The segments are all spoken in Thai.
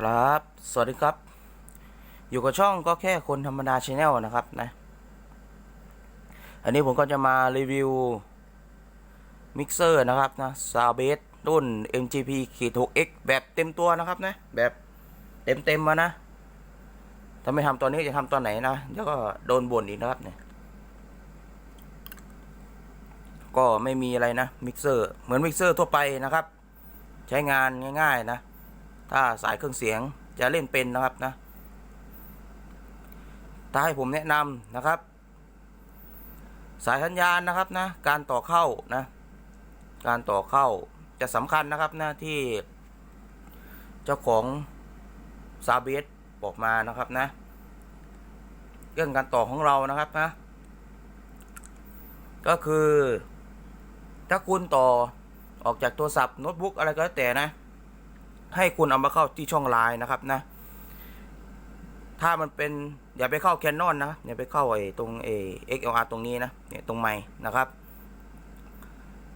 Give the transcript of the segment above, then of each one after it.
ครับ สวัสดีครับ อยู่กับช่องก็แค่คนธรรมดาชาแนลนะครับนะ อันนี้ผมก็จะมารีวิว มิกเซอร์นะครับนะซาวเบสรุ่น MGP ขีด 6X แบบเต็มตัวนะครับนะ แบบเต็มเต็มๆมานะ ถ้าไม่ทำตอนนี้จะทำตอนไหนนะ เดี๋ยวก็โดนบ่นอีกนะครับเนี่ย ก็ไม่มีอะไรนะ มิกเซอร์ เหมือนมิกเซอร์ทั่วไปนะครับ ใช้งานง่าย ๆ นะ ถ้าสายเครื่องเสียงจะเล่นเป็นนะครับนะ ถ้าให้ผมแนะนำนะครับ สายสัญญาณนะครับนะ การต่อเข้านะ การต่อเข้าจะสำคัญนะครับนะที่ เจ้าของซาเบสบอกมานะครับนะ เรื่องการต่อของเรานะครับนะ ก็คือ ถ้าคุณต่อออกจากโทรศัพท์โน้ตบุ๊กอะไรก็แล้วแต่นะ ให้คุณเอามาเข้าที่ช่องไลน์นะครับนะ ถ้ามันเป็นอย่าไปเข้าแคนนอนนะอย่าไปเข้าไอ้ตรงเอ XLR ตรงนี้นะเนี่ยตรงไม้นะครับ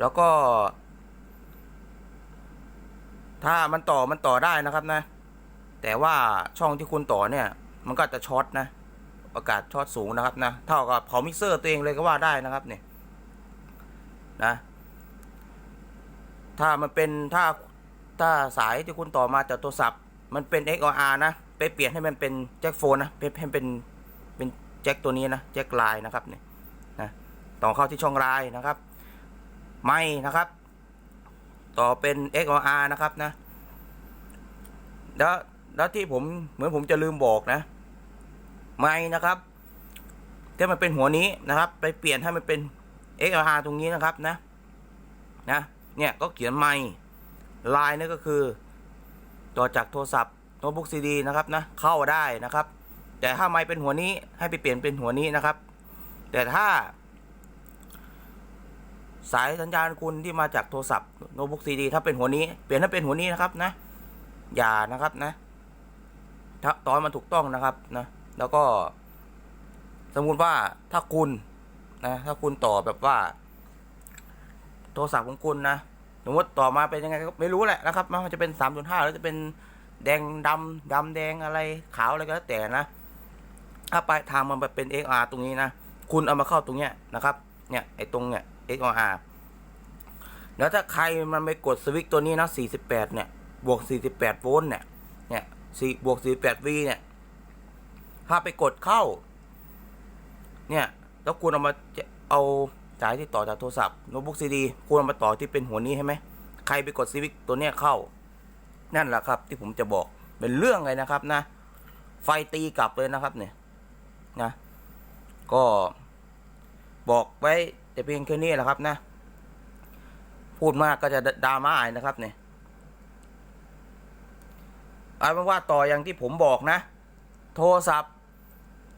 แล้วก็ ถ้ามันต่อมันต่อได้นะครับนะ แต่ว่าช่องที่คุณต่อเนี่ย มันก็จะช็อตนะอากาศช็อตสูงนะครับนะเท่ากับเผามิกเซอร์ตัวเองเลยก็ว่าได้นะครับเนี่ยนะ ถ้ามันเป็นถ้า ถ้าสายที่คุณต่อมาจากโทรศัพท์ มันเป็น XLR นะ ไปเปลี่ยนให้มันเป็นแจ็คโฟนนะไปให้เป็นเป็นแจ็คตัวนี้นะแจ็คไลน์นะครับเนี่ยนะต่อเข้าที่ช่องไลน์นะครับ ไม่นะครับ ต่อเป็น XLR นะครับนะแล้วแล้วที่ผมเหมือนผมจะลืมบอกนะ ไม่นะครับถ้ามันเป็นหัวนี้นะครับ ไปเปลี่ยนให้มันเป็น XLR ตรงนี้นะครับนะนะเนี่ยก็เขียนไม่ ไลน์นี่ก็คือต่อจากโทรศัพท์โน้ตบุ๊กซีดีนะครับนะเข้าได้นะครับ แต่ถ้าไม่เป็นหัวนี้ให้ไปเปลี่ยนเป็นหัวนี้นะครับ แต่ถ้า สายสัญญาณคุณที่มาจากโทรศัพท์โน้ตบุ๊กซีดีถ้าเป็นหัวนี้เปลี่ยนให้เป็นหัวนี้นะครับนะ อย่านะครับนะถ้าตอนมันถูกต้องนะครับนะ แล้วก็สมมุติว่าถ้าคุณนะถ้าคุณต่อแบบว่า โทรศัพท์ของคุณนะ สมมติต่อมาเป็นยังไงก็ไม่รู้แหละนะครับมันจะเป็นสามจุดห้าหรือจะเป็นแดงดำดำแดงอะไรขาวอะไรก็แล้วแต่นะ ถ้าปลายทางมันไปเป็น XR ตรงนี้นะ คุณเอามาเข้าตรงเนี้ยนะครับ เนี่ยไอ้ตรงเนี้ย XR แล้วถ้าใครมันไปกดสวิตช์ตัวนี้นะ48 เนี่ย บวก 48 โวลต์เนี่ย เนี่ย4บวก 48 V เนี่ย ถ้าไปกดเข้า เนี่ย แล้วคุณเอามาเอา สายที่ต่อจากโทรศัพท์โน้ตบุ๊กซีดีคุณเอามาต่อที่เป็นหัวนี้ใช่ไหมใครไปกดซีวิกตัวเนี้ยเข้า นั่นแหละครับ ที่ผมจะบอกเป็นเรื่องเลยนะครับนะ ไฟตีกลับเลยนะครับเนี่ยนะ ก็บอกไว้แต่เพียงแค่นี้แหละครับนะ พูดมากก็จะดราม่าอีกนะครับเนี่ยเอาเป็นว่าต่ออย่างที่ผมบอกนะ โทรศัพท์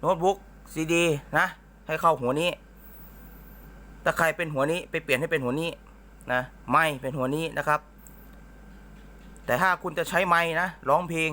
โน้ตบุ๊กซีดีนะ ให้เข้าหัวนี้ ถ้าใครเป็นหัวนี้ไปเปลี่ยนให้เป็นหัวนี้นะไม่เป็นหัวนี้นะครับ แต่ถ้าคุณจะใช้ไม้นะร้องเพลง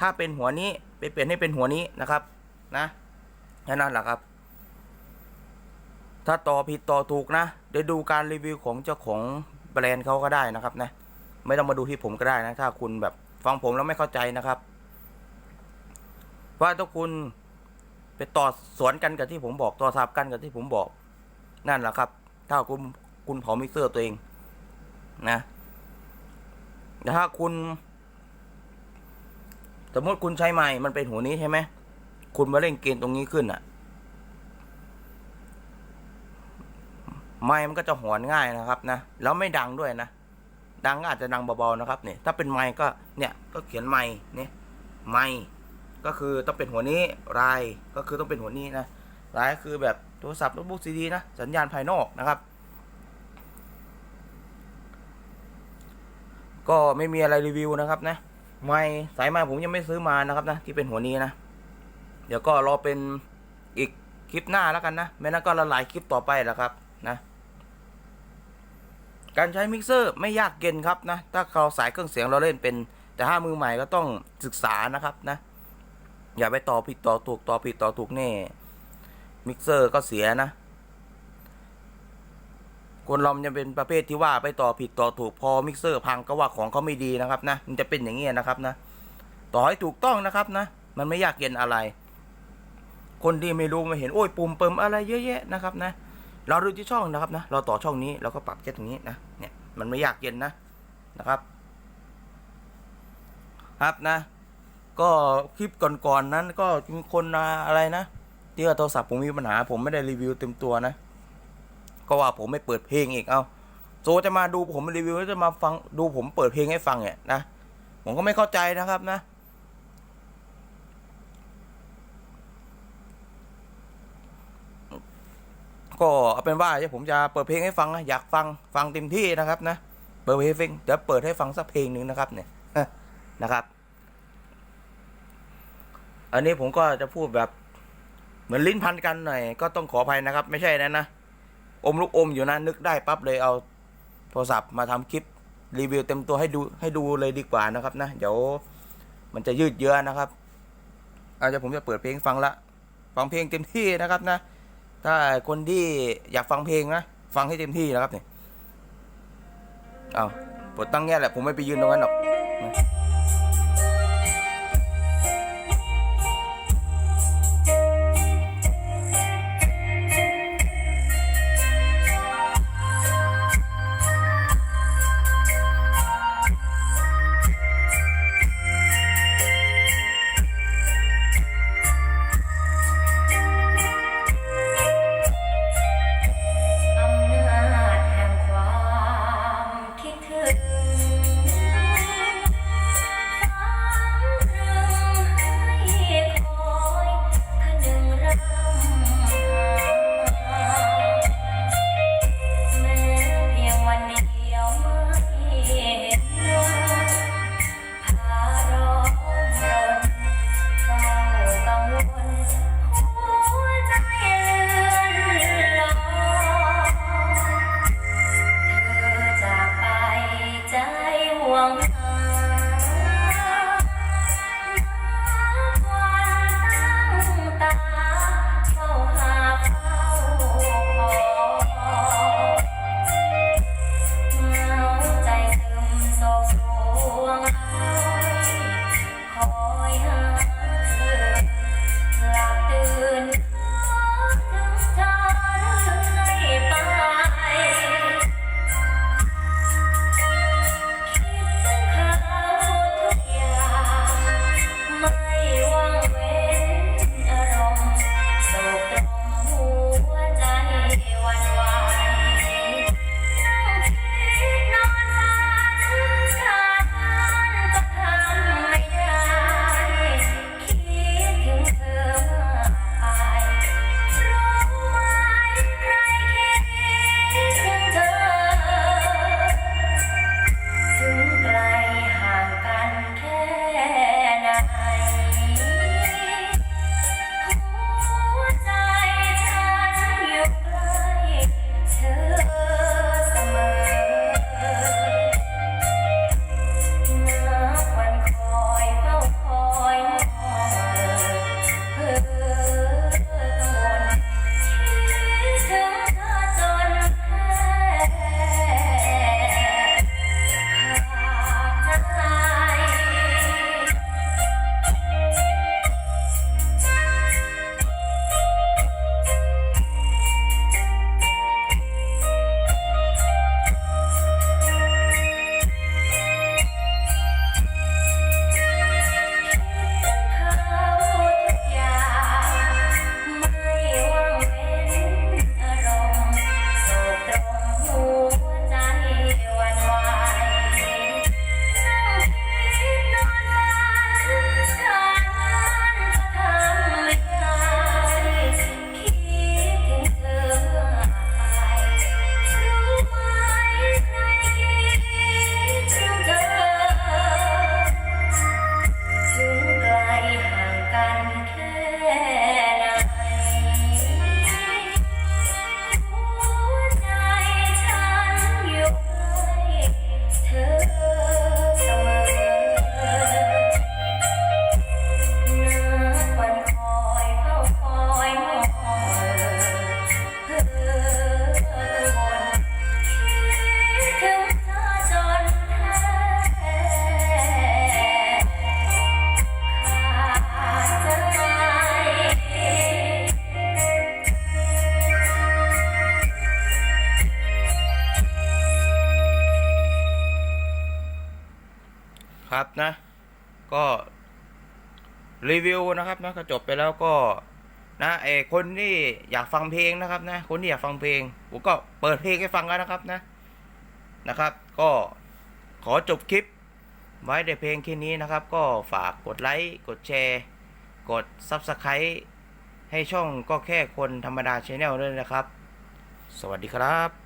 ถ้าเป็นหัวนี้ไปเปลี่ยนให้เป็นหัวนี้นะครับนะแค่นั้นแหละครับ ถ้าต่อผิดต่อถูกนะเดี๋ยวดูการรีวิวของเจ้าของแบรนด์เขาก็ได้นะครับนะไม่ต้องมาดูที่ผมก็ได้นะ ถ้าคุณแบบฟังผมแล้วไม่เข้าใจนะครับว่าถ้าคุณไปต่อสวนกันกับที่ผมบอกต่อทับกันกับที่ผมบอก นั่นแหละครับ ถ้าคุณคุณเผามิเซอร์ตัวเองนะแต่ถ้าคุณ สมมติคุณใช้ไม้มันเป็นหัวนี้ใช่ไหมคุณมาเล่นเกมตรงนี้ขึ้นอะไม้มันก็จะหอนง่ายนะครับนะแล้วไม่ดังด้วยนะดังก็อาจจะดังเบาๆนะครับเนี่ยถ้าเป็นไม้ก็เนี่ยก็เขียนไม้เนี่ยไม้ก็คือต้องเป็นหัวนี้รายก็คือต้องเป็นหัวนี้นะ รายคือแบบโทรศัพท์โน้ตบุ๊กซีดีนะ สัญญาณภายนอกนะครับ ก็ไม่มีอะไรรีวิวนะครับนะไม่สายไม้ผมยังไม่ซื้อมานะครับนะ ที่เป็นหัวนี้นะ เดี๋ยวก็รอเป็นอีกคลิปหน้าแล้วกันนะไม่นั้นก็ละลายคลิปต่อไปแหละครับนะการใช้มิกเซอร์ไม่ยากเย็นครับนะ ถ้าเราสายเครื่องเสียงเราเล่นเป็น แต่ถ้ามือใหม่ก็ต้องศึกษานะครับนะ อย่าไปต่อผิดต่อถูกต่อผิดต่อถูกแน่ มิกเซอร์ก็เสียนะ คนเรามันจะเป็นประเภทที่ว่าไปต่อผิดต่อถูกพอมิกเซอร์พังก็ว่าของเขาไม่ดีนะครับนะ มันจะเป็นอย่างนี้นะครับนะ ต่อให้ถูกต้องนะครับนะ มันไม่ยากเย็นอะไร คนที่ไม่รู้ไม่เห็นโอ้ยปุ่มเปิมอะไรเยอะแยะนะครับนะ เราดูที่ช่องนะครับนะ เราต่อช่องนี้เราก็ปรับแค่ตรงนี้นะเนี่ยมันไม่ยากเย็นนะนะครับ ครับนะ ก็คลิปก่อนๆนั้นก็มีคนอะไรนะ ที่ว่าโทรศัพท์ผมมีปัญหา ผมไม่ได้รีวิวเต็มตัวนะ ก็ว่าผมไม่เปิดเพลงอีกเอาโซจะมาดูผมรีวิวแล้วจะมาฟังดูผมเปิดเพลงให้ฟังเนี่ยนะผมก็ไม่เข้าใจนะครับนะ ก็เอาเป็นว่าผมจะเปิดเพลงให้ฟังนะอยากฟังฟังเต็มที่นะครับนะเปิดเพลงเดี๋ยวเปิดให้ฟังสักเพลงหนึ่งนะครับเนี่ยนะครับ อันนี้ผมก็จะพูดแบบ เหมือนลิ้นพันกันหน่อยก็ต้องขออภัยนะครับ ไม่ใช่นะนะ อมลูกอมอยู่นะ นึกได้ปั๊บเลยเอาโทรศัพท์มาทำคลิปรีวิวเต็มตัวให้ดูให้ดูเลยดีกว่านะครับนะ เดี๋ยวมันจะยืดเยื้อนะครับ อาจจะผมจะเปิดเพลงฟังละ ฟังเพลงเต็มที่นะครับนะ ถ้าคนที่อยากฟังเพลงนะ ฟังให้เต็มที่นะครับเนี่ยเอาปวดตั้งแง่แหละผมไม่ไปยืนตรงนั้นหรอก รีวิวนะครับนะก็จบไปแล้วก็นะเอคนที่อยากฟังเพลงนะครับนะ คนที่อยากฟังเพลงผมก็เปิดเพลงให้ฟังกันนะครับนะนะครับ ก็ขอจบคลิปไว้ในเพลงแค่นี้นะครับ ก็ฝากกดไลค์กดแชร์ กด Subscribe ให้ช่องก็แค่คนธรรมดาชาแนลด้วยนะครับ สวัสดีครับ